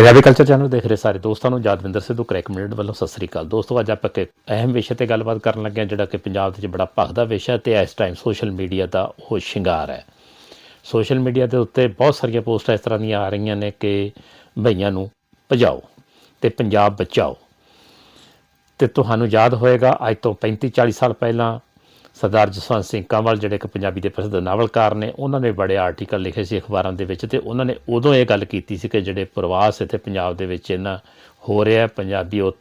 Punjabi culture channel ਦੇਖ ਰਹੇ ਸਾਰੇ ਦੋਸਤਾਂ ਨੂੰ ਜਦਵਿੰਦਰ ਸਿੱਧੂ ਕਰੈਕ ਮਿੰਟ ਵੱਲੋਂ ਸਤਿ ਸ੍ਰੀ ਅਕਾਲ। ਦੋਸਤੋ, ਅੱਜ ਆਪਾਂ ਇੱਕ ਅਹਿਮ ਵਿਸ਼ੇ ਤੇ ਗੱਲਬਾਤ ਕਰਨ ਲੱਗੇ ਹਾਂ, ਜਿਹੜਾ ਕਿ ਪੰਜਾਬ ਦੇ ਵਿੱਚ ਬੜਾ ਭਖਦਾ ਵਿਸ਼ਾ ਤੇ ਇਸ ਟਾਈਮ ਸੋਸ਼ਲ ਮੀਡੀਆ ਦਾ ਉਹ ਸ਼ਿੰਗਾਰ ਹੈ। ਸੋਸ਼ਲ ਮੀਡੀਆ ਦੇ ਉੱਤੇ ਬਹੁਤ ਸਾਰੀਆਂ ਪੋਸਟਾਂ ਇਸ ਤਰ੍ਹਾਂ ਦੀਆਂ ਆ ਰਹੀਆਂ ਨੇ ਕਿ ਭਈਆਂ ਨੂੰ ਭਜਾਓ ਤੇ ਪੰਜਾਬ ਬਚਾਓ। ਤੇ ਤੁਹਾਨੂੰ ਯਾਦ ਹੋਏਗਾ, ਅੱਜ ਤੋਂ 35 40 ਸਾਲ ਪਹਿਲਾਂ ਸਰਦਾਰ ਜਸਵੰਤ ਸਿੰਘ ਕੰਵਲ ਜਿਹੜੇ ਇੱਕ ਪੰਜਾਬੀ ਦੇ ਪ੍ਰਸਿੱਧ ਨਾਵਲਕਾਰ ਨੇ ਉਹਨਾਂ ਨੇ ਬੜੇ ਆਰਟੀਕਲ ਲਿਖੇ ਸੀ ਅਖਬਾਰਾਂ ਦੇ ਵਿੱਚ ਤੇ ਉਹਨਾਂ ਨੇ ਉਦੋਂ ਇਹ ਗੱਲ ਕੀਤੀ ਸੀ ਕਿ ਜਿਹੜੇ ਪ੍ਰਵਾਸ ਇੱਥੇ ਪੰਜਾਬ ਦੇ ਵਿੱਚ ਇਹਨਾਂ ਹੋ ਰਿਹਾ ਪੰਜਾਬੀ ਉਹ,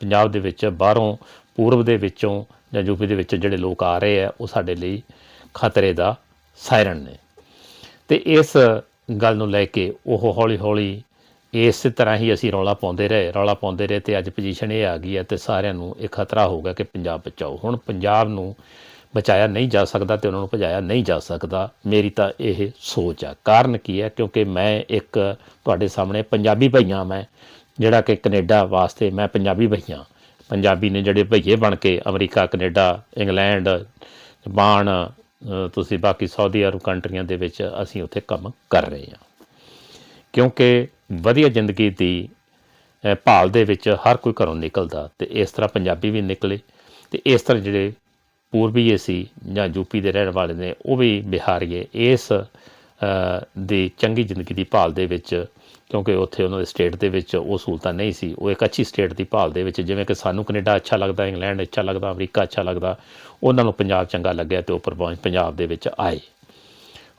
ਪੰਜਾਬ ਦੇ ਵਿੱਚ ਬਾਹਰੋਂ ਪੂਰਬ ਦੇ ਵਿੱਚੋਂ ਜਾਂ ਯੂਪੀ ਦੇ ਵਿੱਚ ਜਿਹੜੇ ਲੋਕ ਆ ਰਹੇ ਆ ਉਹ ਸਾਡੇ ਲਈ ਖਤਰੇ ਦਾ ਸਾਇਰਨ ਨੇ। ਤੇ ਇਸ ਗੱਲ ਨੂੰ ਲੈ ਕੇ ਉਹ ਹੌਲੀ ਹੌਲੀ ਇਸੇ ਤਰ੍ਹਾਂ ਹੀ ਅਸੀਂ ਰੌਲਾ ਪਾਉਂਦੇ ਰਹੇ ਰੌਲਾ ਪਾਉਂਦੇ ਰਹੇ ਤੇ ਅੱਜ ਪੋਜੀਸ਼ਨ ਇਹ ਆ ਗਈ ਹੈ ਤੇ ਸਾਰਿਆਂ ਨੂੰ ਇਹ ਖਤਰਾ ਹੋ ਗਿਆ ਕਿ ਪੰਜਾਬ ਬਚਾਓ। ਹੁਣ ਪੰਜਾਬ ਨੂੰ ਬਚਾਇਆ ਨਹੀਂ ਜਾ ਸਕਦਾ ਤੇ ਉਹਨਾਂ ਨੂੰ ਭਜਾਇਆ ਨਹੀਂ ਜਾ ਸਕਦਾ। ਮੇਰੀ ਤਾਂ ਇਹ ਸੋਚ ਆ। ਕਾਰਨ ਕੀ ਹੈ? ਕਿਉਂਕਿ ਮੈਂ ਇੱਕ ਤੁਹਾਡੇ ਸਾਹਮਣੇ ਪੰਜਾਬੀ ਭਈਆਂ ਮੈਂ, ਜਿਹੜਾ ਕਿ ਕੈਨੇਡਾ ਵਾਸਤੇ ਮੈਂ ਪੰਜਾਬੀ ਭਈਆਂ ਪੰਜਾਬੀ ਨੇ ਜਿਹੜੇ ਭਈਏ ਬਣ ਕੇ ਅਮਰੀਕਾ, ਕੈਨੇਡਾ, ਇੰਗਲੈਂਡ, ਜਪਾਨ ਤੁਸੀਂ ਬਾਕੀ ਸਾਊਦੀ ਅਰਬ ਕੰਟਰੀਆਂ ਦੇ ਵਿੱਚ ਅਸੀਂ ਉੱਥੇ ਕੰਮ ਕਰ ਰਹੇ ਹਾਂ। ਕਿਉਂਕਿ ਵਧੀਆ ਜ਼ਿੰਦਗੀ ਦੀ ਭਾਲ ਦੇ ਵਿੱਚ ਹਰ ਕੋਈ ਘਰੋਂ ਨਿਕਲਦਾ ਤੇ ਇਸ ਤਰ੍ਹਾਂ ਪੰਜਾਬੀ ਵੀ ਨਿਕਲੇ ਤੇ ਇਸ ਤਰ੍ਹਾਂ ਜਿਹੜੇ ਪੂਰਬੀਏ ਸੀ ਜਾਂ ਯੂਪੀ ਦੇ ਰਹਿਣ ਵਾਲੇ ਨੇ ਉਹ ਵੀ ਬਿਹਾਰੀਏ ਇਸ ਅ, ਦੀ ਚੰਗੀ ਜ਼ਿੰਦਗੀ ਦੀ ਭਾਲ ਦੇ ਵਿੱਚ ਕਿਉਂਕਿ ਉੱਥੇ ਉਹਨਾਂ ਦੇ ਸਟੇਟ ਦੇ ਵਿੱਚ ਉਹ ਸਹੂਲਤਾਂ ਨਹੀਂ ਸੀ। ਉਹ ਇੱਕ ਅੱਛੀ ਸਟੇਟ ਦੀ ਭਾਲ ਦੇ ਵਿੱਚ ਜਿਵੇਂ ਕਿ ਸਾਨੂੰ ਕੈਨੇਡਾ ਅੱਛਾ ਲੱਗਦਾ ਇੰਗਲੈਂਡ ਅੱਛਾ ਲੱਗਦਾ ਅਮਰੀਕਾ ਅੱਛਾ ਲੱਗਦਾ ਉਹਨਾਂ ਨੂੰ ਪੰਜਾਬ ਚੰਗਾ ਲੱਗਿਆ ਤੇ ਉਹ ਪਰਪੰਚ ਪੰਜਾਬ ਦੇ ਵਿੱਚ ਆਏ।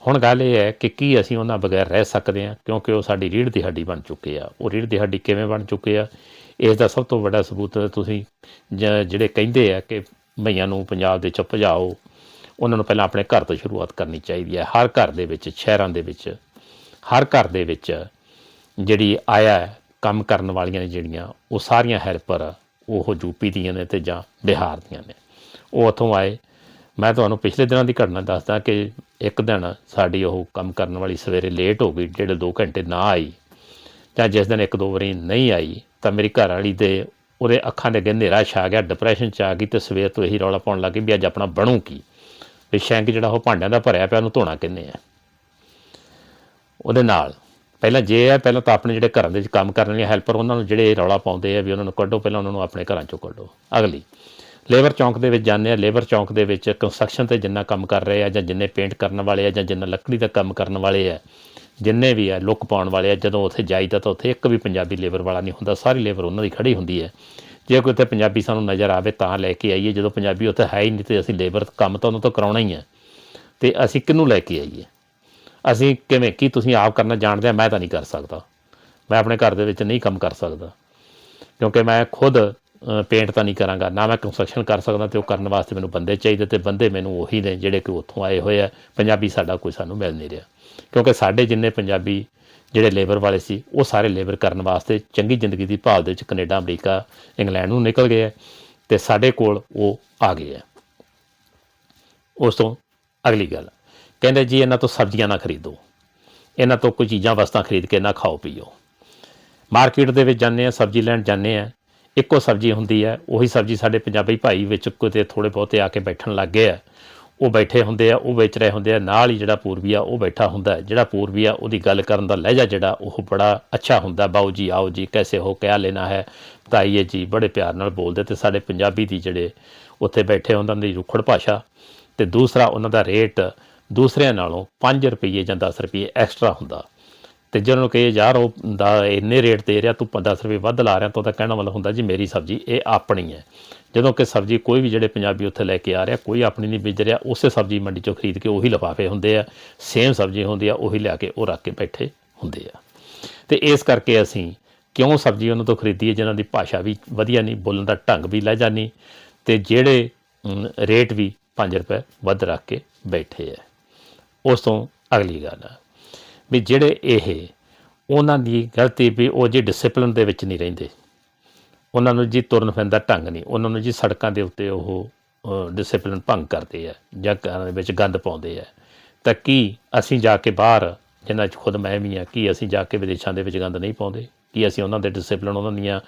ਹੁਣ ਗੱਲ ਇਹ ਹੈ ਕਿ ਕੀ ਅਸੀਂ ਉਹਨਾਂ ਬਗੈਰ ਰਹਿ ਸਕਦੇ ਹਾਂ ਕਿਉਂਕਿ ਉਹ ਸਾਡੀ ਰੀੜ੍ਹ ਦੀ ਹੱਡੀ ਬਣ ਚੁੱਕੇ ਆ। ਉਹ ਰੀੜ੍ਹ ਦੀ ਹੱਡੀ ਕਿਵੇਂ ਬਣ ਚੁੱਕੇ ਆ? ਇਸ ਦਾ ਸਭ ਤੋਂ ਵੱਡਾ ਸਬੂਤ ਤੁਸੀਂ ਜ- ਜਿਹੜੇ ਕਹਿੰਦੇ ਆ ਕਿ ਭਈਆਂ ਨੂੰ ਪੰਜਾਬ ਦੇ ਚ ਭਜਾਓ ਉਹਨਾਂ ਨੂੰ ਪਹਿਲਾਂ ਆਪਣੇ ਘਰ ਤੋਂ ਸ਼ੁਰੂਆਤ ਕਰਨੀ ਚਾਹੀਦੀ ਹੈ। ਹਰ ਘਰ ਦੇ ਵਿੱਚ, ਸ਼ਹਿਰਾਂ ਦੇ ਵਿੱਚ, ਹਰ ਘਰ ਦੇ ਵਿੱਚ ਜਿਹੜੀ ਆਇਆ ਕੰਮ ਕਰਨ ਵਾਲੀਆਂ ਨੇ ਜਿਹੜੀਆਂ, ਉਹ ਸਾਰੀਆਂ ਹੈਲਪਰ ਉਹ ਯੂਪੀ ਦੀਆਂ ਨੇ ਤੇ ਜਾਂ ਬਿਹਾਰ ਦੀਆਂ ਨੇ। ਉਹ ਉੱਥੋਂ ਆਏ। ਮੈਂ ਤੁਹਾਨੂੰ ਪਿਛਲੇ ਦਿਨਾਂ ਦੀ ਘਟਨਾ ਦੱਸਦਾ ਕਿ ਇੱਕ ਦਿਨ ਸਾਡੀ ਉਹ ਕੰਮ ਕਰਨ ਵਾਲੀ ਸਵੇਰੇ ਲੇਟ ਹੋ ਗਈ, ਡੇਢ ਦੋ ਘੰਟੇ ਨਾ ਆਈ। ਜਾਂ ਜਿਸ ਦਿਨ ਇੱਕ ਦੋ ਵਾਰੀ ਨਹੀਂ ਆਈ, ਤਾਂ ਮੇਰੀ ਘਰ ਵਾਲੀ ਦੇ ਉਹਦੇ ਅੱਖਾਂ ਦੇ ਅੱਗੇ ਹਨੇਰਾ ਛਾ ਗਿਆ ਡਿਪਰੈਸ਼ਨ ਚ ਆ ਗਈ ਤੇ ਸਵੇਰ ਤੋਂ ਇਹੀ ਰੌਲਾ ਪਾਉਣ ਲੱਗੀ ਵੀ ਅੱਜ ਆਪਣਾ ਬਣੂ ਕੀ? ਵੀ ਸ਼ੈਂਕ ਜਿਹੜਾ ਉਹ ਭਾਂਡਿਆਂ ਦਾ ਭਰਿਆ ਪਿਆ ਉਹਨੂੰ ਧੋਣਾ ਕਿੰਨੇ ਆ? ਉਹਦੇ ਨਾਲ ਪਹਿਲਾਂ ਜੇ ਹੈ ਪਹਿਲਾਂ ਤਾਂ ਆਪਣੇ ਜਿਹੜੇ ਘਰਾਂ ਦੇ ਵਿੱਚ ਕੰਮ ਕਰਨ ਵਾਲੇ ਹੈਲਪਰ ਉਹਨਾਂ ਨੂੰ ਜਿਹੜੇ ਰੌਲਾ ਪਾਉਂਦੇ ਆ ਵੀ ਉਹਨਾਂ ਨੂੰ ਕੱਢੋ, ਪਹਿਲਾਂ ਉਹਨਾਂ ਨੂੰ ਆਪਣੇ ਘਰਾਂ ਚੋਂ ਕੱਢੋ। ਅਗਲੀ ਲੇਬਰ ਚੌਂਕ ਦੇ ਵਿੱਚ ਜਾਂਦੇ ਆ ਲੇਬਰ ਚੌਂਕ ਦੇ ਵਿੱਚ ਕੰਸਟਰਕਸ਼ਨ ਤੇ ਜਿੰਨਾ ਕੰਮ ਕਰ ਰਹੇ ਆ ਜਾਂ ਜਿੰਨੇ ਪੇਂਟ ਕਰਨ ਵਾਲੇ ਆ ਜਾਂ ਜਿੰਨਾ ਲੱਕੜੀ ਦਾ ਕੰਮ ਕਰਨ ਵਾਲੇ ਆ ਜਿੰਨੇ ਵੀ ਆ, ਲੁੱਕ ਪਾਉਣ ਵਾਲੇ ਆ, ਜਦੋਂ ਉੱਥੇ ਜਾਈਦਾ ਤਾਂ ਉੱਥੇ ਇੱਕ ਵੀ ਪੰਜਾਬੀ ਲੇਬਰ ਵਾਲਾ ਨਹੀਂ ਹੁੰਦਾ, ਸਾਰੀ ਲੇਬਰ ਉਹਨਾਂ ਦੀ ਖੜੀ ਹੁੰਦੀ ਹੈ। ਜੇ ਕੋਈ ਉੱਥੇ ਪੰਜਾਬੀ ਸਾਨੂੰ ਨਜ਼ਰ ਆਵੇ ਤਾਂ ਲੈ ਕੇ ਆਈਏ, ਜਦੋਂ ਪੰਜਾਬੀ ਉੱਥੇ ਹੈ ਹੀ ਨਹੀਂ ਤੇ ਅਸੀਂ ਲੇਬਰ ਕੰਮ ਤਾਂ ਉਹਨਾਂ ਤੋਂ ਕਰਾਉਣਾ ਹੀ ਹੈ। ਤੇ ਅਸੀਂ ਕਿਹਨੂੰ ਲੈ ਕੇ ਆਈਏ? ਅਸੀਂ ਕਿਵੇਂ, ਕੀ ਤੁਸੀਂ ਆਪ ਕਰਨਾ ਜਾਣਦੇ ਆ? ਮੈਂ ਤਾਂ ਨਹੀਂ ਕਰ ਸਕਦਾ। ਮੈਂ ਆਪਣੇ ਘਰ ਦੇ ਵਿੱਚ ਨਹੀਂ ਕੰਮ ਕਰ ਸਕਦਾ। ਕਿਉਂਕਿ ਮੈਂ ਖੁਦ ਪੇਂਟ ਤਾਂ ਨਹੀਂ ਕਰਾਂਗਾ। ਨਾ ਮੈਂ ਕੰਸਟਰਕਸ਼ਨ ਕਰ ਸਕਦਾ ਤੇ ਉਹ ਕਰਨ ਵਾਸਤੇ ਮੈਨੂੰ ਬੰਦੇ ਚਾਹੀਦੇ ਤੇ ਬੰਦੇ ਮੈਨੂੰ ਉਹੀ ਨੇ ਜਿਹੜੇ ਕਿ ਉੱਥੋਂ ਆਏ ਹੋਏ ਆ। ਪੰਜਾਬੀ ਸਾਡਾ ਕੋਈ ਸਾਨੂੰ ਮਿਲ ਨਹੀਂ ਰਿਹਾ। ਕਿਉਂਕਿ ਸਾਡੇ ਜਿੰਨੇ ਪੰਜਾਬੀ ਜਿਹੜੇ ਲੇਬਰ ਵਾਲੇ ਸੀ, ਉਹ ਸਾਰੇ ਲੇਬਰ ਕਰਨ ਵਾਸਤੇ ਚੰਗੀ ਜ਼ਿੰਦਗੀ ਦੀ ਭਾਲ ਦੇ ਵਿੱਚ ਕੈਨੇਡਾ, ਅਮਰੀਕਾ, ਇੰਗਲੈਂਡ ਨੂੰ ਨਿਕਲ ਗਏ ਆ ਤੇ ਸਾਡੇ ਕੋਲ ਉਹ ਆ ਗਏ ਆ। ਉਸ ਤੋਂ ਅਗਲੀ ਗੱਲ, ਕਹਿੰਦੇ ਜੀ ਇਹਨਾਂ ਤੋਂ ਸਬਜ਼ੀਆਂ ਨਾ ਖਰੀਦੋ। ਇਹਨਾਂ ਤੋਂ ਕੋਈ ਚੀਜ਼ਾਂ, ਵਸਤਾਂ ਖਰੀਦ ਕੇ ਨਾ ਖਾਓ ਪੀਓ। ਮਾਰਕੀਟ ਦੇ ਵਿੱਚ ਜਾਂਦੇ ਆ, ਸਬਜ਼ੀ ਲੈਣ ਜਾਂਦੇ ਆ ਇੱਕੋ ਸਬਜ਼ੀ ਹੁੰਦੀ ਹੈ, ਉਹੀ ਸਬਜ਼ੀ ਸਾਡੇ ਪੰਜਾਬੀ ਭਾਈ ਵਿੱਚ ਕਿਤੇ ਥੋੜੇ ਬਹੁਤੇ ਆ ਕੇ ਬੈਠਣ ਲੱਗ ਗਏ ਆ। ਉਹ ਬੈਠੇ ਹੁੰਦੇ ਆ, ਉਹ ਵੇਚ ਰਹੇ ਹੁੰਦੇ ਆ, ਨਾਲ ਹੀ ਜਿਹੜਾ ਪੂਰਬੀ ਆ, ਉਹ ਬੈਠਾ ਹੁੰਦਾ ਹੈ। ਜਿਹੜਾ ਪੂਰਬੀ ਆ, ਉਹਦੀ ਗੱਲ ਕਰਨ ਦਾ ਲਹਿਜਾ ਜਿਹੜਾ, ਉਹ ਬੜਾ ਅੱਛਾ ਹੁੰਦਾ। ਬਾਊ ਜੀ, ਆਓ ਜੀ, ਕੈਸੇ ਹੋ, ਕਿਆ ਲੈਣਾ ਹੈ? ਬਤਾਈਏ ਜੀ, ਬੜੇ ਪਿਆਰ ਨਾਲ ਬੋਲਦੇ ਤੇ ਸਾਡੇ ਪੰਜਾਬੀ ਦੀ ਜਿਹੜੇ ਉੱਥੇ ਬੈਠੇ ਉਹਨਾਂ ਦੀ ਰੁੱਖੜ ਭਾਸ਼ਾ। ਤੇ ਦੂਸਰਾ, ਉਹਨਾਂ ਦਾ ਰੇਟ ਦੂਸਰਿਆਂ ਨਾਲੋਂ 5 ਰੁਪਏ ਜਾਂ 10 ਰੁਪਏ ਐਕਸਟਰਾ ਹੁੰਦਾ। ਤੇ ਜਿਹਨਾਂ ਨੂੰ ਕਹੇ, ਯਾਰ, ਉਹ ਦਾ ਇੰਨੇ ਰੇਟ ਦੇ ਰਿਹਾ, ਤੂੰ 10 ਰੁਪਏ ਵੱਧ ਲਾ ਰਿਹਾ, ਤਾਂ ਉਹਦਾ ਕਹਿਣਾ ਮਤਲਬ ਹੁੰਦਾ ਜੀ, ਮੇਰੀ ਸਬਜ਼ੀ ਇਹ ਆਪਣੀ ਹੈ। ਜਦੋਂ ਕਿ ਸਬਜ਼ੀ ਕੋਈ ਵੀ ਜਿਹੜੇ ਪੰਜਾਬੀ ਉੱਥੇ ਲੈ ਕੇ ਆ ਰਿਹਾ, ਕੋਈ ਆਪਣੀ ਨਹੀਂ ਬੀਜ ਰਿਹਾ, ਉਸੇ ਸਬਜ਼ੀ ਮੰਡੀ ਚੋਂ ਖਰੀਦ ਕੇ ਉਹੀ ਲਿਫਾਫੇ ਹੁੰਦੇ ਆ ਸੇਮ ਸਬਜ਼ੀ ਹੁੰਦੀ ਆ, ਉਹੀ ਲਿਆ ਕੇ ਉਹ ਰੱਖ ਕੇ ਬੈਠੇ ਹੁੰਦੇ ਆ। ਤੇ ਇਸ ਕਰਕੇ ਅਸੀਂ ਕਿਉਂ ਸਬਜ਼ੀ ਉਹਨਾਂ ਤੋਂ ਖਰੀਦੀਏ, ਜਿਨ੍ਹਾਂ ਦੀ ਭਾਸ਼ਾ ਵੀ ਵਧੀਆ ਨਹੀਂ, ਬੋਲਣ ਦਾ ਢੰਗ ਵੀ ਲਹਿਜਾ ਨਹੀਂ, ਤੇ ਜਿਹੜੇ ਰੇਟ ਵੀ 5 ਰੁਪਏ ਵੱਧ ਰੱਖ ਕੇ ਬੈਠੇ ਆ। ਉਸ ਤੋਂ ਅਗਲੀ ਗੱਲ ਆ। ਵੀ ਜਿਹੜੇ ਇਹ ਉਹਨਾਂ ਦੀ ਗਲਤੀ ਵੀ ਉਹ ਜੀ ਡਿਸਪਲਿਨ ਦੇ ਵਿੱਚ ਨਹੀਂ ਰਹਿੰਦੇ। ਉਹਨਾਂ ਨੂੰ ਜੀ ਤੁਰਨ ਫਿਰਨ ਦਾ ਢੰਗ ਨਹੀਂ। ਉਹਨਾਂ ਨੂੰ ਜੀ ਸੜਕਾਂ ਦੇ ਉੱਤੇ ਉਹ ਡਿਸਪਲਿਨ ਭੰਗ ਕਰਦੇ ਆ ਜਾਂ ਘਰਾਂ ਦੇ ਵਿੱਚ ਗੰਦ ਪਾਉਂਦੇ ਆ। ਤਾਂ ਕੀ ਅਸੀਂ ਜਾ ਕੇ ਬਾਹਰ ਜਿਨ੍ਹਾਂ 'ਚ ਖੁਦ ਮੈਂ ਵੀ ਆ, ਕੀ ਅਸੀਂ ਜਾ ਕੇ ਵਿਦੇਸ਼ਾਂ ਦੇ ਵਿੱਚ ਗੰਦ ਨਹੀਂ ਪਾਉਂਦੇ? ਕੀ ਅਸੀਂ ਉਹਨਾਂ ਦੇ ਡਿਸਪਲਿਨ ਉਹਨਾਂ ਦੀਆਂ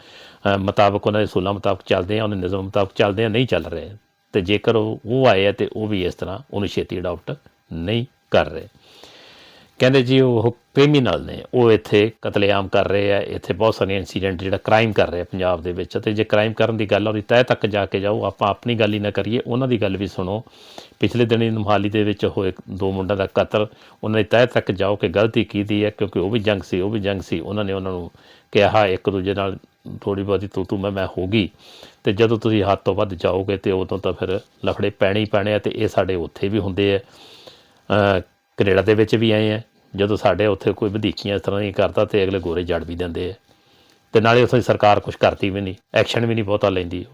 ਮੁਤਾਬਕ ਉਹਨਾਂ ਦੇ ਸੂਲਾਂ ਮੁਤਾਬਕ ਚੱਲਦੇ ਆ, ਉਹਨਾਂ ਦੇ ਨਿਯਮ ਮੁਤਾਬਕ ਚੱਲਦੇ ਆ, ਨਹੀਂ ਚੱਲ ਰਹੇ? ਤੇ ਜੇਕਰ ਉਹ ਉਹ ਆਏ ਆ ਤੇ ਉਹ ਵੀ ਇਸ ਤਰ੍ਹਾਂ ਉਹਨੂੰ ਛੇਤੀ ਅਡਾਪਟ ਨਹੀਂ ਕਰ ਰਹੇ। ਕਹਿੰਦੇ ਜੀ ਉਹ ਕ੍ਰਿਮੀਨਲ ਨੇ ਉਹ ਇੱਥੇ ਕਤਲੇਆਮ ਕਰ ਰਹੇ ਆ ਇੱਥੇ ਬਹੁਤ ਸਾਰੇ ਇਨਸੀਡੈਂਟ ਜਿਹੜਾ ਕ੍ਰਾਈਮ ਕਰ ਰਹੇ ਪੰਜਾਬ ਦੇ ਵਿੱਚ ਤੇ ਜੇ ਕ੍ਰਾਈਮ ਕਰਨ ਦੀ ਗੱਲ ਆ ਉਹਦੀ ਤਹਿ ਤੱਕ ਜਾ ਕੇ ਜਾਓ ਆਪਾਂ ਆਪਣੀ ਗੱਲ ਹੀ ਨਾ ਕਰੀਏ ਉਹਨਾਂ ਦੀ ਗੱਲ ਵੀ ਸੁਣੋ। ਪਿਛਲੇ ਦਿਨੀ ਮੋਹਾਲੀ ਦੇ ਵਿੱਚ ਹੋਏ ਦੋ ਮੁੰਡਿਆਂ ਦਾ ਕਤਲ ਉਹਨਾਂ ਦੀ ਤਹਿ ਤੱਕ ਜਾਓ ਕਿ ਗਲਤੀ ਕੀਤੀ ਹੈ ਕਿਉਂਕਿ ਉਹ ਵੀ ਜੰਗ ਸੀ ਉਹ ਵੀ ਜੰਗ ਸੀ ਉਹਨਾਂ ਨੇ ਉਹਨਾਂ ਨੂੰ ਕਿਹਾ ਇੱਕ ਦੂਜੇ ਨਾਲ ਥੋੜੀ ਬਹੁਤੀ ਤੂੰ ਤੂੰ ਮੈਂ ਮੈਂ ਹੋਗੀ ਤੇ ਜਦੋਂ ਤੁਸੀਂ ਹੱਥ ਤੋਂ ਵੱਧ ਜਾਓਗੇ ਤੇ ਉਦੋਂ ਤਾਂ ਫਿਰ ਲਫੜੇ ਪੈਣੇ ਹੀ ਪੈਣੇ ਆ ਤੇ ਇਹ ਸਾਡੇ ਉੱਥੇ ਵੀ ਹੁੰਦੇ ਆ। ਅ, ਕੈਨੇਡਾ ਦੇ ਵਿੱਚ ਵੀ ਆਏ ਆ। ਜਦੋਂ ਸਾਡੇ ਉੱਥੇ ਕੋਈ ਵਧੀਕੀਆਂ ਇਸ ਤਰ੍ਹਾਂ ਦੀ ਕਰਦਾ ਤੇ ਅਗਲੇ ਗੋਰੇ ਜੜ ਵੀ ਦਿੰਦੇ ਆ। ਤੇ ਨਾਲੇ ਉੱਥੇ ਸਰਕਾਰ ਕੁਝ ਕਰਦੀ ਵੀ ਨਹੀਂ ਐਕਸ਼ਨ ਵੀ ਨਹੀਂ ਬਹੁਤਾ ਲੈਂਦੀ।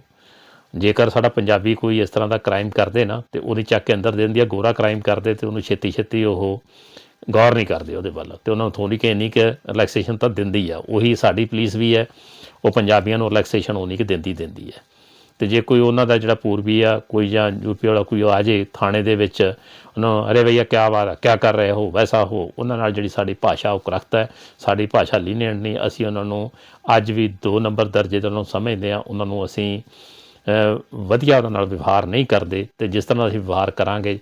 ਜੇਕਰ ਸਾਡਾ ਪੰਜਾਬੀ ਕੋਈ ਇਸ ਤਰ੍ਹਾਂ ਦਾ ਕ੍ਰਾਈਮ ਕਰਦੇ ਨਾ, ਤੇ ਉਹਦੀ ਚੱਕ ਕੇ ਅੰਦਰ ਦੇ ਦਿੰਦੀ ਆ, ਗੋਰਾ ਕ੍ਰਾਈਮ ਕਰਦੇ ਤੇ ਉਹਨੂੰ ਛੇਤੀ ਛੇਤੀ ਉਹ ਗੌਰ ਨਹੀਂ ਕਰਦੇ ਉਹਦੇ ਵੱਲ। ਤੇ ਉਹਨਾਂ ਨੂੰ ਥੋੜੀ ਕਿ ਇੰਨੀ ਕਿ ਰਿਲੈਕਸੇਸ਼ਨ ਤਾਂ ਦਿੰਦੀ ਆ, ਉਹੀ ਸਾਡੀ ਪੁਲਿਸ ਵੀ ਹੈ, ਉਹ ਪੰਜਾਬੀਆਂ ਨੂੰ ਰਿਲੈਕਸੇਸ਼ਨ ਉਨੀ ਕਿ ਦਿੰਦੀ ਦਿੰਦੀ ਹੈ। ਤੇ ਜੇ ਕੋਈ ਉਹਨਾਂ ਦਾ ਜਿਹੜਾ ਪੂਰਬੀ ਆ, ਕੋਈ ਜਾਂ ਯੂਪੀ ਵਾਲਾ ਕੋਈ ਆ ਜੇ ਥਾਣੇ ਦੇ ਵਿੱਚ, ਉਹਨਾਂ ਅਰੇ ਭਈਆ ਕੀ ਬਾਤ ਹੈ ਕੀ ਕਰ ਰਹੇ ਹੋ? ਵੈਸਾ ਹੋ। ਉਹਨਾਂ ਨਾਲ ਜਿਹੜੀ ਸਾਡੀ ਭਾਸ਼ਾ ਉਹ ਕਰਖਤ ਹੈ। ਸਾਡੀ ਭਾਸ਼ਾ ਲੀਨੀਅੰਟ ਨਹੀਂ। ਅਸੀਂ ਉਹਨਾਂ ਨੂੰ ਅੱਜ ਵੀ ਦੋ ਨੰਬਰ ਦਰਜੇ ਦੇ ਨੂੰ ਸਮਝਦੇ ਆ ਉਹਨਾਂ ਨੂੰ ਅਸੀਂ ਵਧੀਆ ਉਹਨਾਂ ਨਾਲ ਵਿਵਹਾਰ ਨਹੀਂ ਕਰਦੇ। ਤੇ ਜਿਸ ਤਰ੍ਹਾਂ ਅਸੀਂ ਵਿਵਹਾਰ ਕਰਾਂਗੇ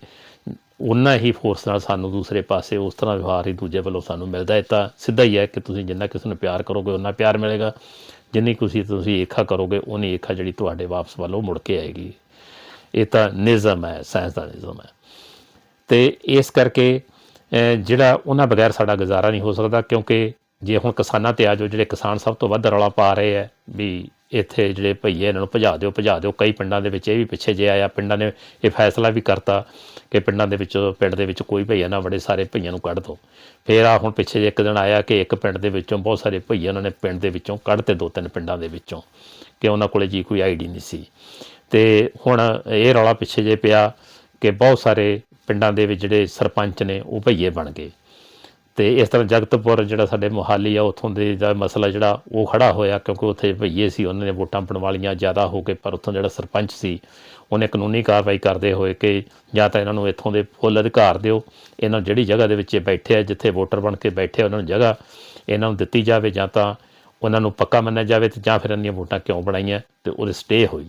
ਉਨਾ ਹੀ ਫੋਰਸ ਨਾਲ ਸਾਨੂੰ ਦੂਸਰੇ ਪਾਸੇ ਉਸ ਤਰ੍ਹਾਂ ਵਿਵਹਾਰ ਹੀ ਦੂਜੇ ਵੱਲੋਂ ਸਾਨੂੰ ਮਿਲਦਾ ਹੈ। ਤਾਂ ਸਿੱਧਾ ਹੀ ਹੈ ਕਿ ਤੁਸੀਂ ਜਿੰਨਾ ਕਿਸੇ ਨੂੰ ਪਿਆਰ ਕਰੋਗੇ ਉਨਾ ਪਿਆਰ ਮਿਲੇਗਾ। ਜਿੰਨੀ ਤੁਸੀਂ ਤੁਸੀਂ ਏਖਾ ਕਰੋਗੇ ਉਨੀ ਏਖਾ ਜਿਹੜੀ ਤੁਹਾਡੇ ਵਾਪਸ ਵੱਲੋਂ ਮੁੜ ਕੇ ਆਏਗੀ। ਇਹ ਤਾਂ ਨਿਜ਼ਮ ਹੈ, ਸਾਇੰਸ ਦਾ ਨਿਜ਼ਮ ਹੈ। ਤੇ ਇਸ ਕਰਕੇ ਜਿਹੜਾ ਉਹਨਾਂ ਬਗੈਰ ਸਾਡਾ ਗੁਜ਼ਾਰਾ ਨਹੀਂ ਹੋ ਸਕਦਾ, ਕਿਉਂਕਿ ਜੇ ਹੁਣ ਕਿਸਾਨਾਂ ਤੇ ਆ ਜਾਓ, ਜਿਹੜੇ ਕਿਸਾਨ ਸਭ ਤੋਂ ਵੱਧ ਰੌਲਾ ਪਾ ਰਹੇ ਆ ਵੀ ਇੱਥੇ ਜਿਹੜੇ ਭਈਏ ਇਹਨਾਂ ਨੂੰ ਭਜਾ ਦਿਓ ਭਜਾ ਦਿਓ। ਕਈ ਪਿੰਡਾਂ ਦੇ ਵਿੱਚ ਇਹ ਵੀ ਪਿੱਛੇ ਜੇ ਆਇਆ, ਪਿੰਡਾਂ ਨੇ ਇਹ ਫੈਸਲਾ ਵੀ ਕਰਤਾ ਕਿ ਪਿੰਡਾਂ ਦੇ ਵਿੱਚ, ਪਿੰਡ ਦੇ ਵਿੱਚ ਕੋਈ ਭਈਆ ਨਾ ਬੜੇ ਸਾਰੇ ਭਈਆਂ ਨੂੰ ਕੱਢ ਦਿਓ ਫੇਰ ਆ ਹੁਣ ਪਿੱਛੇ ਜੇ ਇੱਕ ਦਿਨ ਆਇਆ ਕਿ ਇੱਕ ਪਿੰਡ ਦੇ ਵਿੱਚੋਂ ਬਹੁਤ ਸਾਰੇ ਭਈਏ ਉਹਨਾਂ ਨੇ ਪਿੰਡ ਦੇ ਵਿੱਚੋਂ ਕੱਢਤੇ ਦੋ ਤਿੰਨ ਪਿੰਡਾਂ ਦੇ ਵਿੱਚੋਂ, ਕਿ ਉਹਨਾਂ ਕੋਲੇ ਜੀ ਕੋਈ ਆਈਡੀ ਨਹੀਂ ਸੀ। ਤੇ ਹੁਣ ਇਹ ਰੌਲਾ ਪਿੱਛੇ ਜੇ ਪਿਆ ਕਿ ਬਹੁਤ ਸਾਰੇ ਪਿੰਡਾਂ ਦੇ ਵਿੱਚ ਜਿਹੜੇ ਸਰਪੰਚ ਨੇ ਉਹ ਭਈਏ ਬਣ ਗਏ। ਤੇ ਇਸ ਤਰ੍ਹਾਂ ਜਗਤਪੁਰ ਜਿਹੜਾ ਸਾਡੇ ਮੁਹਾਲੀ ਆ, ਉੱਥੋਂ ਦੇ ਦਾ ਮਸਲਾ ਜਿਹੜਾ ਉਹ ਖੜਾ ਹੋਇਆ ਕਿਉਂਕਿ ਉੱਥੇ ਭਈਏ ਸੀ, ਉਹਨਾਂ ਨੇ ਵੋਟਾਂ ਪਣ ਵਾਲੀਆਂ ਜ਼ਿਆਦਾ ਹੋ ਕੇ, ਪਰ ਉੱਥੋਂ ਜਿਹੜਾ ਸਰਪੰਚ ਸੀ, ਉਹਨੇ ਕਾਨੂੰਨੀ ਕਾਰਵਾਈ ਕਰਦੇ ਹੋਏ ਕਿ ਜਾਂ ਤਾਂ ਇਹਨਾਂ ਨੂੰ ਇੱਥੋਂ ਦੇ ਫੁੱਲ ਅਧਿਕਾਰ ਦਿਓ, ਇਹਨਾਂ ਨੂੰ ਜਿਹੜੀ ਜਗ੍ਹਾ ਦੇ ਵਿੱਚ ਬੈਠੇ ਆ, ਜਿੱਥੇ ਵੋਟਰ ਬਣ ਕੇ ਬੈਠੇ ਆ, ਉਹਨਾਂ ਨੂੰ ਜਗ੍ਹਾ ਇਹਨਾਂ ਨੂੰ ਦਿੱਤੀ ਜਾਵੇ ਜਾਂ ਤਾਂ ਉਹਨਾਂ ਨੂੰ ਪੱਕਾ ਮੰਨਿਆ ਜਾਵੇ ਤੇ ਜਾਂ ਫਿਰ ਇਹਨਾਂ ਦੀਆਂ ਵੋਟਾਂ ਕਿਉਂ ਬਣਾਈਆਂ ਤੇ ਉਹਦੇ ਸਟੇ ਹੋਈ।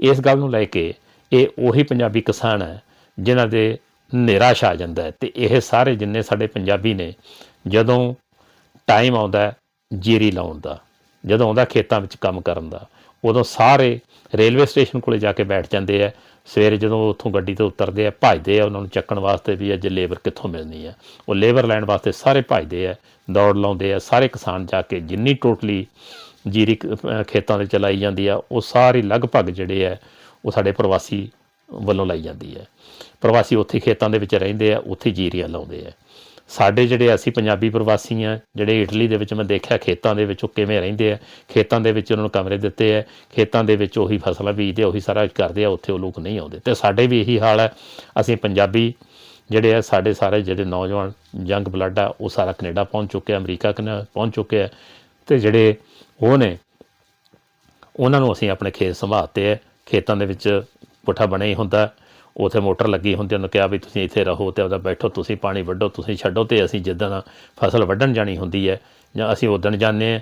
ਇਸ ਗੱਲ ਨੂੰ ਲੈ ਕੇ ਇਹ ਉਹੀ ਪੰਜਾਬੀ ਕਿਸਾਨ ਹੈ, ਜਿਨ੍ਹਾਂ ਦੇ ਨਿਰਾਸ਼ ਆ ਜਾਂਦਾ ਹੈ ਤੇ ਇਹ ਸਾਰੇ ਜਿੰਨੇ ਸਾਡੇ ਪੰਜਾਬੀ ਨੇ, ਜਦੋਂ ਟਾਈਮ ਆਉਂਦਾ ਜੀਰੀ ਲਾਉਣ ਦਾ, ਜਦੋਂ ਆਉਂਦਾ ਖੇਤਾਂ ਵਿੱਚ ਕੰਮ ਕਰਨ ਦਾ, ਉਦੋਂ ਸਾਰੇ ਰੇਲਵੇ ਸਟੇਸ਼ਨ ਕੋਲੇ ਜਾ ਕੇ ਬੈਠ ਜਾਂਦੇ ਆ, ਸਵੇਰੇ ਜਦੋਂ ਉੱਥੋਂ ਗੱਡੀ ਤੋਂ ਉਤਰਦੇ ਆ, ਭੱਜਦੇ ਆ ਉਹਨਾਂ ਨੂੰ ਚੱਕਣ ਵਾਸਤੇ ਵੀ ਅੱਜ ਲੇਬਰ ਕਿੱਥੋਂ ਮਿਲਣੀ ਆ। ਉਹ ਲੇਬਰ ਲੈਣ ਵਾਸਤੇ ਸਾਰੇ ਭੱਜਦੇ ਆ, ਦੌੜ ਲਾਉਂਦੇ ਆ, ਸਾਰੇ ਕਿਸਾਨ ਜਾ ਕੇ ਜਿੰਨੀ ਟੋਟਲੀ ਜੀਰੀ ਖੇਤਾਂ ਦੇ ਚਲਾਈ ਜਾਂਦੀ ਆ, ਉਹ ਸਾਰੀ ਲਗਭਗ ਜਿਹੜੇ ਆ, ਉਹ ਸਾਡੇ ਪ੍ਰਵਾਸੀ ਵੱਲੋਂ ਲਾਈ ਜਾਂਦੀ ਹੈ। ਪ੍ਰਵਾਸੀ ਉੱਥੇ ਖੇਤਾਂ ਦੇ ਵਿੱਚ ਰਹਿੰਦੇ ਆ, ਉੱਥੇ ਜੀਰੀਆਂ ਲਾਉਂਦੇ ਆ। ਸਾਡੇ ਜਿਹੜੇ ਅਸੀਂ ਪੰਜਾਬੀ ਪ੍ਰਵਾਸੀ ਆ, ਜਿਹੜੇ ਇਟਲੀ ਦੇ ਵਿੱਚ ਮੈਂ ਦੇਖਿਆ, ਖੇਤਾਂ ਦੇ ਵਿੱਚ ਉਹ ਕਿਵੇਂ ਰਹਿੰਦੇ ਆ, ਖੇਤਾਂ ਦੇ ਵਿੱਚ ਉਹਨਾਂ ਨੂੰ ਕਮਰੇ ਦਿੱਤੇ ਆ, ਖੇਤਾਂ ਦੇ ਵਿੱਚ ਉਹੀ ਫਸਲਾਂ ਬੀਜਦੇ ਉਹੀ ਸਾਰਾ ਕੁਝ ਕਰਦੇ ਆ, ਉੱਥੇ ਉਹ ਲੋਕ ਨਹੀਂ ਆਉਂਦੇ। ਤੇ ਸਾਡੇ ਵੀ ਇਹੀ ਹਾਲ ਹੈ ਅਸੀਂ ਪੰਜਾਬੀ ਜਿਹੜੇ ਆ, ਸਾਡੇ ਸਾਰੇ ਜਿਹੜੇ ਨੌਜਵਾਨ ਯੰਗ ਬਲੱਡ ਆ, ਉਹ ਸਾਰਾ ਕੈਨੇਡਾ ਪਹੁੰਚ ਚੁੱਕੇ ਆ, ਅਮਰੀਕਾ ਕਨੇ ਪਹੁੰਚ ਚੁੱਕੇ ਆ। ਤੇ ਜਿਹੜੇ ਉਹ ਨੇ, ਉਹਨਾਂ ਨੂੰ ਅਸੀਂ ਆਪਣੇ ਖੇਤ ਸੰਭਾਲਤੇ ਹੈ ਖੇਤਾਂ ਦੇ ਵਿੱਚ ਪੁੱਠਾ ਬਣਿਆ ਹੀ ਹੁੰਦਾ। ਉਥੇ ਮੋਟਰ ਲੱਗੀ ਹੁੰਦੀ, ਉਹਨੂੰ ਕਿਹਾ ਵੀ ਤੁਸੀਂ ਇੱਥੇ ਰਹੋ ਤੇ ਉਹਦਾ ਬੈਠੋ, ਤੁਸੀਂ ਪਾਣੀ ਵੱਢੋ, ਤੁਸੀਂ ਛੱਡੋ ਤੇ ਅਸੀਂ ਜਿੱਦਣ ਫਸਲ ਵੱਢਣ ਜਾਣੀ ਹੁੰਦੀ ਹੈ ਜਾਂ ਅਸੀਂ ਉਦਣ ਜਾਂਦੇ ਹਾਂ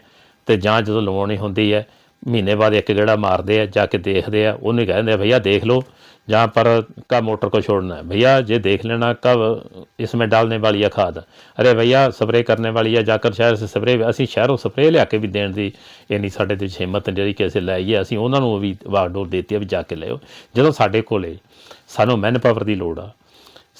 ਤੇ ਜਾਂ ਜਦੋਂ ਲਵਾਉਣੀ ਹੁੰਦੀ ਹੈ, ਮਹੀਨੇ ਬਾਅਦ ਇੱਕ ਗੇੜਾ ਮਾਰਦੇ ਆ, ਜਾ ਕੇ ਦੇਖਦੇ ਆ, ਉਹਨੇ ਕਹਿੰਦੇ ਆ, ਭਈਆ ਦੇਖ ਲਓ जहाँ पर का मोटर को छोड़ना है भैया ये देख लेना कब इसमें डालने वाली है खाद अरे भैया स्प्रे करने वाली है जाकर शहर से स्प्रे ਅਸੀਂ ਸ਼ਹਿਰੋਂ ਸਪਰੇ ਲਿਆ ਕੇ ਵੀ ਦੇਣ ਦੀ ਇੰਨੀ ਸਾਡੇ ਦੇ ਵਿੱਚ ਹਿੰਮਤ ਜਿਹੜੀ ਕਿ ਅਸੀਂ ਲਾਈਏ ਅਸੀਂ ਉਹਨਾਂ ਨੂੰ ਵੀ ਵਾਗਡੋਰ ਦਿੱਤੀ ਆ ਵੀ ਜਾ ਕੇ ਲਿਓ ਜਦੋਂ ਸਾਡੇ ਕੋਲੇ ਸਾਨੂੰ ਮੈਨ ਪਾਵਰ ਦੀ ਲੋੜ ਆ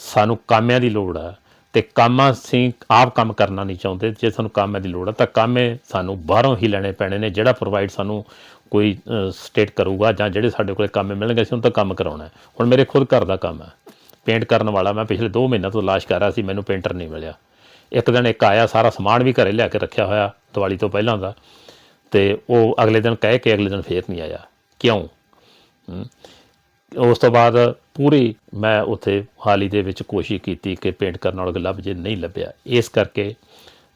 ਸਾਨੂੰ ਕਾਮਿਆਂ ਦੀ ਲੋੜ ਆ ਤੇ ਕੰਮ ਅਸੀਂ ਆਪ ਕੰਮ ਕਰਨਾ ਨਹੀਂ ਚਾਹੁੰਦੇ, ਜੇ ਸਾਨੂੰ ਕੰਮ ਦੀ ਲੋੜ ਹੈ ਤਾਂ ਕੰਮ ਸਾਨੂੰ ਬਾਹਰੋਂ ਹੀ ਲੈਣੇ ਪੈਣੇ ਨੇ, ਜਿਹੜਾ ਪ੍ਰੋਵਾਈਡ ਸਾਨੂੰ ਕੋਈ ਸਟੇਟ ਕਰੂਗਾ ਜਾਂ ਜਿਹੜੇ ਸਾਡੇ ਕੋਲੇ ਕੰਮ ਮਿਲਣਗੇ, ਅਸੀਂ ਉਹਨਾਂ ਤੋਂ ਕੰਮ ਕਰਾਉਣਾ ਹੁਣ ਮੇਰੇ ਖੁਦ ਘਰ ਦਾ ਕੰਮ ਹੈ। ਪੇਂਟ ਕਰਨ ਵਾਲਾ ਮੈਂ ਪਿਛਲੇ 2 ਮਹੀਨਿਆਂ ਤੋਂ ਲਾਸ਼ ਕਰ ਰਿਹਾ ਸੀ, ਮੈਨੂੰ ਪੇਂਟਰ ਨਹੀਂ ਮਿਲਿਆ। ਇੱਕ ਦਿਨ ਇੱਕ ਆਇਆ, ਸਾਰਾ ਸਮਾਨ ਵੀ ਘਰੇ ਲਿਆ ਕੇ ਰੱਖਿਆ ਹੋਇਆ, ਦੀਵਾਲੀ ਤੋਂ ਪਹਿਲਾਂ ਦਾ। ਤੇ ਉਹ ਅਗਲੇ ਦਿਨ ਕਹਿ ਕੇ ਅਗਲੇ ਦਿਨ ਫੇਰ ਨਹੀਂ ਆਇਆ। ਕਿਉਂ? ਉਸ ਤੋਂ ਬਾਅਦ ਪੂਰੀ ਮੈਂ ਉੱਥੇ ਹਾਲੀ ਦੇ ਵਿੱਚ ਕੋਸ਼ਿਸ਼ ਕੀਤੀ ਕਿ ਪੇਂਟ ਕਰਨ ਵਾਲਾ ਲੱਭ ਜੇ ਨਹੀਂ ਲੱਭਿਆ। ਇਸ ਕਰਕੇ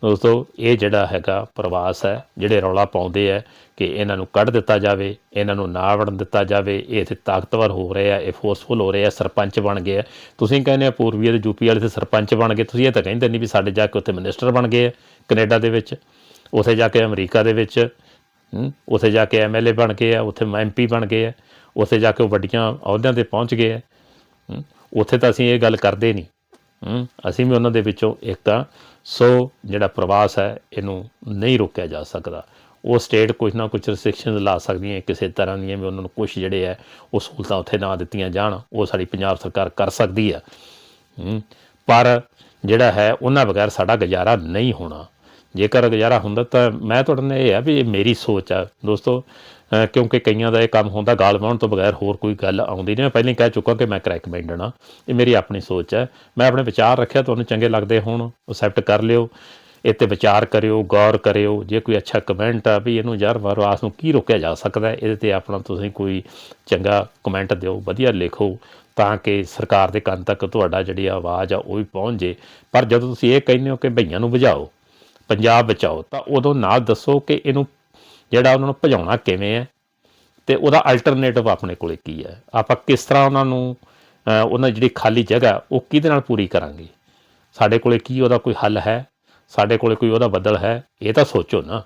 ਦੋਸਤੋ, ਇਹ ਜਿਹੜਾ ਹੈਗਾ ਪ੍ਰਵਾਸ ਹੈ, ਜਿਹੜੇ ਰੌਲਾ ਪਾਉਂਦੇ ਆ ਕਿ ਇਹਨਾਂ ਨੂੰ ਕੱਢ ਦਿੱਤਾ ਜਾਵੇ, ਇਹਨਾਂ ਨੂੰ ਨਾ ਵੜਨ ਦਿੱਤਾ ਜਾਵੇ, ਇਹ ਇੱਥੇ ਤਾਕਤਵਰ ਹੋ ਰਹੇ ਆ, ਇਹ ਫੋਰਸਫੁਲ ਹੋ ਰਹੇ ਆ, ਸਰਪੰਚ ਬਣ ਗਏ ਆ। ਤੁਸੀਂ ਕਹਿੰਦੇ ਆ ਪੂਰਬੀ ਤੇ ਯੂਪੀ ਵਾਲੇ ਤੇ ਸਰਪੰਚ ਬਣ ਗਏ, ਤੁਸੀਂ ਇਹ ਤਾਂ ਕਹਿੰਦੇ ਨਹੀਂ ਵੀ ਸਾਡੇ ਜਾ ਕੇ ਉੱਥੇ ਮਿਨਿਸਟਰ ਬਣ ਗਏ ਆ ਕੈਨੇਡਾ ਦੇ ਵਿੱਚ, ਉੱਥੇ ਜਾ ਕੇ ਅਮਰੀਕਾ ਦੇ ਵਿੱਚ ਉੱਥੇ ਜਾ ਕੇ ਐਮਐਲਏ ਬਣ ਗਏ ਆ, ਉੱਥੇ ਐਮਪੀ ਬਣ ਗਏ ਆ। ਉੱਥੇ ਜਾ ਕੇ ਉਹ ਵੱਡੀਆਂ ਅਹੁਦਿਆਂ ਤੇ ਪਹੁੰਚ ਗਏ ਹੈ, ਉੱਥੇ ਤਾਂ ਅਸੀਂ ਇਹ ਗੱਲ ਕਰਦੇ ਨਹੀਂ। ਅਸੀਂ ਵੀ ਉਹਨਾਂ ਦੇ ਵਿੱਚੋਂ ਇੱਕ ਆ। ਸੋ ਜਿਹੜਾ ਪ੍ਰਵਾਸ ਹੈ, ਇਹਨੂੰ ਨਹੀਂ ਰੋਕਿਆ ਜਾ ਸਕਦਾ। ਉਹ ਸਟੇਟ ਕੁਝ ਨਾ ਕੁਝ ਰਿਸਟ੍ਰਿਕਸ਼ਨਸ ਲਾ ਸਕਦੀਆਂ ਹੈ ਕਿਸੇ ਤਰ੍ਹਾਂ ਦੀਆਂ ਵੀ ਉਹਨਾਂ ਨੂੰ ਕੁਝ ਜਿਹੜੇ ਹੈ ਉਹ ਸਹੂਲਤਾਂ ਉੱਥੇ ਨਾ ਦਿੱਤੀਆਂ ਜਾਣ। ਉਹ ਸਾਡੀ ਪੰਜਾਬ ਸਰਕਾਰ ਕਰ ਸਕਦੀ ਹੈ, ਪਰ ਜਿਹੜਾ ਹੈ, ਉਹਨਾਂ ਬਗੈਰ ਸਾਡਾ ਗੁਜ਼ਾਰਾ ਨਹੀਂ ਹੋਣਾ। ਜੇਕਰ ਗੁਜ਼ਾਰਾ ਹੁੰਦਾ ਤਾਂ ਮੈਂ ਤੁਹਾਡੇ ਨਾਲ ਇਹ ਆ ਵੀ ਇਹ ਮੇਰੀ ਸੋਚ ਆ। ਦੋਸਤੋ ਕਿਉਂਕਿ ਕਈਆਂ ਦਾ ਇਹ ਕੰਮ ਹੁੰਦਾ ਗਾਲ ਵਾਉਣ ਤੋਂ ਬਗੈਰ ਹੋਰ ਕੋਈ ਗੱਲ ਆਉਂਦੀ ਨਹੀਂ। ਮੈਂ ਪਹਿਲਾਂ ਹੀ ਕਹਿ ਚੁੱਕਾ ਕਿ ਮੈਂ ਕਰੈਕ ਮੈਂਡਨ ਇਹ ਮੇਰੀ ਆਪਣੀ ਸੋਚ ਹੈ। ਮੈਂ ਆਪਣੇ ਵਿਚਾਰ ਰੱਖਿਆ, ਤੁਹਾਨੂੰ ਚੰਗੇ ਲੱਗਦੇ ਹੋਣ ਅਕਸੈਪਟ ਕਰ ਲਿਓ। ਇਹ ਤੇ ਵਿਚਾਰ ਕਰਿਓ, ਗੌਰ ਕਰਿਓ। ਜੇ ਕੋਈ ਅੱਛਾ ਕਮੈਂਟ ਆ ਵੀ ਇਹਨੂੰ ਯਾਰ ਵਰਵਾਸ ਨੂੰ ਕੀ ਰੋਕਿਆ ਜਾ ਸਕਦਾ ਇਹਦੇ ਤੇ ਆਪਣਾ ਤੁਸੀਂ ਕੋਈ ਚੰਗਾ ਕਮੈਂਟ ਦਿਓ, ਵਧੀਆ ਲਿਖੋ ਤਾਂ ਕਿ ਸਰਕਾਰ ਦੇ ਕੰਨ ਤੱਕ ਤੁਹਾਡਾ ਜਿਹੜੀ ਆਵਾਜ਼ ਆ ਉਹ ਵੀ ਪਹੁੰਚ ਜੇ। ਪਰ ਜਦੋਂ ਤੁਸੀਂ ਇਹ ਕਹਿੰਦੇ ਹੋ ਕਿ ਭਈਆਂ ਨੂੰ ਬੁਝਾਓ, ਪੰਜਾਬ ਬਚਾਓ, ਤਾਂ ਉਦੋਂ ਨਾਲ ਦੱਸੋ ਕਿ ਇਹਨੂੰ ਜਿਹੜਾ ਉਹਨਾਂ ਨੂੰ ਭਜਾਉਣਾ ਕਿਵੇਂ ਹੈ ਤੇ ਉਹਦਾ ਅਲਟਰਨੇਟਿਵ ਆਪਣੇ ਕੋਲੇ ਕੀ ਹੈ? ਆਪਾਂ ਕਿਸ ਤਰ੍ਹਾਂ ਉਹਨਾਂ ਨੂੰ ਉਹਨਾਂ ਜਿਹੜੀ ਖਾਲੀ ਜਗ੍ਹਾ, ਉਹ ਕਿਹਦੇ ਨਾਲ ਪੂਰੀ ਕਰਾਂਗੇ? ਸਾਡੇ ਕੋਲੇ ਕੀ ਉਹਦਾ ਕੋਈ ਹੱਲ ਹੈ? ਸਾਡੇ ਕੋਲੇ ਕੋਈ ਉਹਦਾ ਬਦਲ ਹੈ? ਇਹ ਤਾਂ ਸੋਚੋ ਨਾ।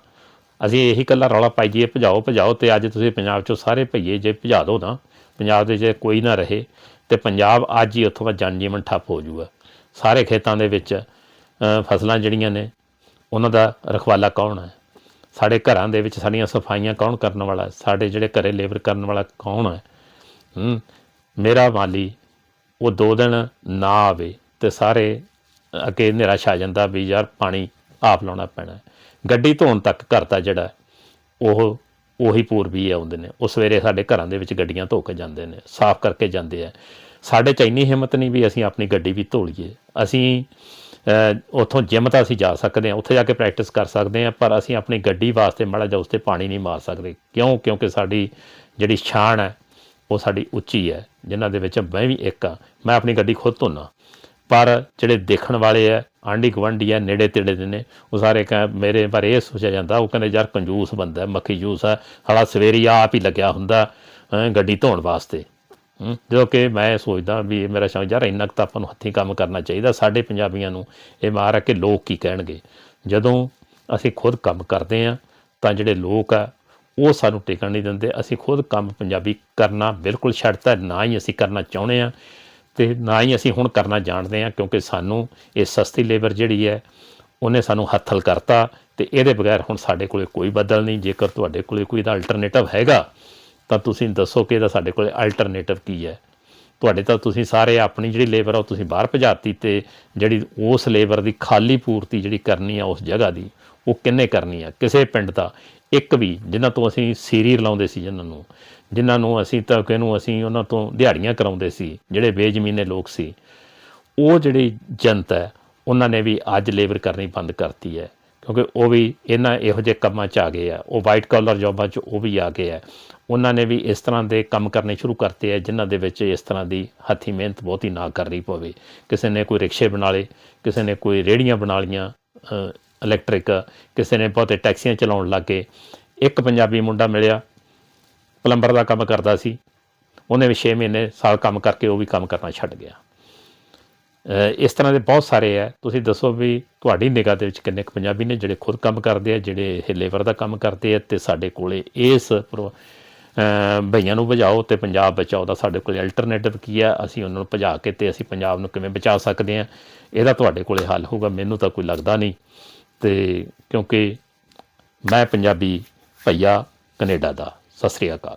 ਅਸੀਂ ਇਹੀ ਕੱਲਾ ਰੌਲਾ ਪਾਈ ਪਾਈਏ ਭਜਾਓ ਭਜਾਓ ਤੇ ਅੱਜ ਤੁਸੀਂ ਪੰਜਾਬ ਚੋਂ ਸਾਰੇ ਭਈਏ ਜੇ ਭਜਾ ਦਿਓ ਨਾ, ਪੰਜਾਬ ਦੇ ਜੇ ਕੋਈ ਨਾ ਰਹੇ ਤੇ ਪੰਜਾਬ ਅੱਜ ਹੀ ਉੱਥੋਂ ਦਾ ਜਨਜੀਵਨ ਠੱਪ ਹੋ ਜਾਊਗਾ। ਸਾਰੇ ਖੇਤਾਂ ਦੇ ਵਿੱਚ ਫਸਲਾਂ ਜਿਹੜੀਆਂ ਨੇ, ਉਹਨਾਂ ਦਾ ਰਖਵਾਲਾ ਕੌਣ ਹੈ? ਸਾਡੇ ਘਰਾਂ ਦੇ ਵਿੱਚ ਸਾਡੀਆਂ ਸਫਾਈਆਂ ਕੌਣ ਕਰਨ ਵਾਲਾ ਸਾਡੇ ਜਿਹੜੇ ਘਰੇ ਲੇਬਰ ਕਰਨ ਵਾਲਾ ਕੌਣ ਹੈ? ਹੂੰ, ਮੇਰਾ ਮਾਲੀ, ਉਹ ਦੋ ਦਿਨ ਨਾ ਆਵੇ ਤੇ ਸਾਰੇ ਅੱਗੇ ਨਿਰਾਸ਼ ਆ ਜਾਂਦਾ ਵੀ ਯਾਰ ਪਾਣੀ ਆਪ ਲਾਉਣਾ ਪੈਣਾ ਗੱਡੀ ਧੋਣ ਤੱਕ ਕਰਤਾ ਜਿਹੜਾ ਉਹ, ਉਹੀ ਪੂਰਬੀ ਆਉਂਦੇ ਨੇ। ਉਹ ਸਵੇਰੇ ਸਾਡੇ ਘਰਾਂ ਦੇ ਵਿੱਚ ਗੱਡੀਆਂ ਧੋ ਕੇ ਜਾਂਦੇ ਨੇ, ਸਾਫ਼ ਕਰਕੇ ਜਾਂਦੇ ਆ। ਸਾਡੇ ਚ ਇੰਨੀ ਹਿੰਮਤ ਨਹੀਂ ਵੀ ਅਸੀਂ ਆਪਣੀ ਗੱਡੀ ਵੀ ਧੋ ਲਈਏ। ਅਸੀਂ ਉੱਥੋਂ ਜਿਮ ਤਾਂ ਅਸੀਂ ਜਾ ਸਕਦੇ ਹਾਂ, ਉੱਥੇ ਜਾ ਕੇ ਪ੍ਰੈਕਟਿਸ ਕਰ ਸਕਦੇ ਹਾਂ, ਪਰ ਅਸੀਂ ਆਪਣੀ ਗੱਡੀ ਵਾਸਤੇ ਮਾੜਾ ਜਿਹਾ ਉਸ ਤੇ ਪਾਣੀ ਨਹੀਂ ਮਾਰ ਸਕਦੇ। ਕਿਉਂ? ਕਿਉਂਕਿ ਸਾਡੀ ਜਿਹੜੀ ਛਾਣ ਹੈ, ਉਹ ਸਾਡੀ ਉੱਚੀ ਹੈ, ਜਿਨ੍ਹਾਂ ਦੇ ਵਿੱਚ ਮੈਂ ਵੀ ਇੱਕ ਆ ਮੈਂ ਆਪਣੀ ਗੱਡੀ ਖੁਦ ਧੋਨਾ। ਪਰ ਜਿਹੜੇ ਦੇਖਣ ਵਾਲੇ ਆ ਆਂਢੀ ਗੁਆਂਢੀ ਆ ਨੇੜੇ ਤੇੜੇ ਦੇ ਨੇ, ਉਹ ਸਾਰੇ ਕਹ ਮੇਰੇ ਬਾਰੇ ਇਹ ਸੋਚਿਆ ਜਾਂਦਾ, ਉਹ ਕਹਿੰਦੇ, ਯਾਰ, ਕੰਜੂਸ ਬੰਦਾ ਮੱਖੀ ਜੂਸ ਹੈ ਹਾਲਾ ਸਵੇਰੀ ਆਪ ਹੀ ਲੱਗਿਆ ਹੁੰਦਾ ਗੱਡੀ ਧੋਣ ਵਾਸਤੇ। ਜੋ ਕਿ ਮੈਂ ਸੋਚਦਾ ਵੀ ਇਹ ਮੇਰਾ ਸ਼ੌਕ ਯਾਰ ਇੰਨਾ ਕੁ ਤਾਂ ਆਪਾਂ ਨੂੰ ਹੱਥੀਂ ਕੰਮ ਕਰਨਾ ਚਾਹੀਦਾ, ਸਾਡੇ ਪੰਜਾਬੀਆਂ ਨੂੰ ਇਹ ਮਾਰ ਹੈ ਕਿ ਲੋਕ ਕੀ ਕਹਿਣਗੇ। ਜਦੋਂ ਅਸੀਂ ਖੁਦ ਕੰਮ ਕਰਦੇ ਆ ਤਾਂ ਜਿਹੜੇ ਲੋਕ ਆ, ਉਹ ਸਾਨੂੰ ਟਿਕਣ ਨਹੀਂ ਦਿੰਦੇ। ਅਸੀਂ ਖੁਦ ਕੰਮ ਪੰਜਾਬੀ ਕਰਨਾ ਬਿਲਕੁਲ ਛੱਡਤਾ, ਨਾ ਹੀ ਅਸੀਂ ਕਰਨਾ ਚਾਹੁੰਦੇ ਆ ਤੇ ਨਾ ਹੀ ਅਸੀਂ ਹੁਣ ਕਰਨਾ ਜਾਣਦੇ ਆ ਕਿਉਂਕਿ ਸਾਨੂੰ ਇਹ ਸਸਤੀ ਲੇਬਰ ਜਿਹੜੀ ਹੈ, ਉਹਨੇ ਸਾਨੂੰ ਹੱਥਲ ਕਰਤਾ ਤੇ ਇਹਦੇ ਬਗੈਰ ਹੁਣ ਸਾਡੇ ਕੋਲੇ ਕੋਈ ਬਦਲ ਨਹੀਂ। ਜੇਕਰ ਤੁਹਾਡੇ ਕੋਲੇ ਕੋਈ ਇਹਦਾ ਅਲਟਰਨੇਟਿਵ ਹੈਗਾ ਤਾਂ ਤੁਸੀਂ ਦੱਸੋ ਕਿ ਇਹਦਾ ਸਾਡੇ ਕੋਲ ਅਲਟਰਨੇਟਿਵ ਕੀ ਹੈ? ਤੁਹਾਡੇ ਤਾਂ ਤੁਸੀਂ ਸਾਰੇ ਆਪਣੀ ਜਿਹੜੀ ਲੇਬਰ ਆ ਉਹ ਤੁਸੀਂ ਬਾਹਰ ਭਜਾਤੀ ਤੇ ਜਿਹੜੀ ਉਸ ਲੇਬਰ ਦੀ ਖਾਲੀ ਪੂਰਤੀ ਜਿਹੜੀ ਕਰਨੀ ਆ ਉਸ ਜਗ੍ਹਾ ਦੀ, ਉਹ ਕਿੰਨੇ ਕਰਨੀ ਆ? ਕਿਸੇ ਪਿੰਡ ਦਾ। ਇੱਕ ਵੀ ਜਿਨ੍ਹਾਂ ਤੋਂ ਅਸੀਂ ਸੀਰੀ ਲਾਉਂਦੇ ਸੀ ਜਿਨ੍ਹਾਂ ਨੂੰ ਜਿਨ੍ਹਾਂ ਨੂੰ ਅਸੀਂ ਤਾਂ ਕਿਹਨੂੰ ਅਸੀਂ ਉਹਨਾਂ ਤੋਂ ਦਿਹਾੜੀਆਂ ਕਰਾਉਂਦੇ ਸੀ, ਜਿਹੜੇ ਬੇਜ਼ਮੀਨੇ ਲੋਕ ਸੀ। ਉਹ ਜਿਹੜੀ ਜਨਤਾ ਹੈ, ਉਹਨਾਂ ਨੇ ਵੀ ਅੱਜ ਲੇਬਰ ਕਰਨੀ ਬੰਦ ਕਰਤੀ ਹੈ। ਕਿਉਂਕਿ ਉਹ ਵੀ ਇਹਨਾਂ ਇਹੋ ਜਿਹੇ ਕੰਮਾਂ 'ਚ ਆ ਗਏ ਆ। ਉਹ ਵਾਈਟ ਕਾਲਰ ਜੌਬਾਂ 'ਚ ਉਹ ਵੀ ਆ ਗਏ ਆ। ਉਹਨਾਂ ਨੇ ਵੀ ਇਸ ਤਰ੍ਹਾਂ ਦੇ ਕੰਮ ਕਰਨੇ ਸ਼ੁਰੂ ਕਰਤੇ ਆ, ਜਿਨ੍ਹਾਂ ਦੇ ਵਿੱਚ ਇਸ ਤਰ੍ਹਾਂ ਦੀ ਹੱਥੀਂ ਮਿਹਨਤ ਬਹੁਤੀ ਨਾ ਕਰਨੀ ਪਵੇ। ਕਿਸੇ ਨੇ ਕੋਈ ਰਿਕਸ਼ੇ ਬਣਾ ਲਏ, ਕਿਸੇ ਨੇ ਕੋਈ ਰੇੜੀਆਂ ਬਣਾ ਲੀਆਂ ਇਲੈਕਟ੍ਰਿਕ ਕਿਸੇ ਨੇ ਬਹੁਤੇ ਟੈਕਸੀਆਂ ਚਲਾਉਣ ਲੱਗੇ ਇੱਕ ਪੰਜਾਬੀ ਮੁੰਡਾ ਮਿਲਿਆ ਪਲੰਬਰ ਦਾ ਕੰਮ ਕਰਦਾ ਸੀ। ਉਹਨੇ ਵੀ 6 ਮਹੀਨੇ ਸਾਲ ਕੰਮ ਕਰਕੇ ਉਹ ਵੀ ਕੰਮ ਕਰਨਾ ਛੱਡ ਗਿਆ। ਇਸ ਤਰ੍ਹਾਂ ਦੇ ਬਹੁਤ ਸਾਰੇ ਆ। ਤੁਸੀਂ ਦੱਸੋ ਵੀ ਤੁਹਾਡੀ ਨਿਗਾਹ ਦੇ ਵਿੱਚ ਕਿੰਨੇ ਕੁ ਪੰਜਾਬੀ ਨੇ ਜਿਹੜੇ ਖੁਦ ਕੰਮ ਕਰਦੇ ਆ, ਜਿਹੜੇ ਇਹ ਲੇਬਰ ਦਾ ਕੰਮ ਕਰਦੇ ਆ ਤੇ ਸਾਡੇ ਕੋਲੇ ਇਸ ਪ੍ਰੋ- ਅਹ ਭਈਆਂ ਨੂੰ ਭਜਾਓ ਤੇ ਪੰਜਾਬ ਬਚਾਓ ਦਾ ਸਾਡੇ ਕੋਲੇ ਅਲਟਰਨੇਟਿਵ ਕੀ ਆ? ਅਸੀਂ ਉਹਨਾਂ ਨੂੰ ਭਜਾ ਕੇ ਤੇ ਅਸੀਂ ਪੰਜਾਬ ਨੂੰ ਕਿਵੇਂ ਬਚਾ ਸਕਦੇ ਆ? ਇਹਦਾ ਤੁਹਾਡੇ ਕੋਲੇ ਹੱਲ ਹੋਊਗਾ। ਮੈਨੂੰ ਤਾਂ ਕੋਈ ਲੱਗਦਾ ਨਹੀਂ। ਤੇ ਕਿਉਂਕਿ ਮੈਂ ਪੰਜਾਬੀ ਭਈਆ ਕੈਨੇਡਾ ਦਾ। ਸਤਿ ਸ੍ਰੀ ਅਕਾਲ।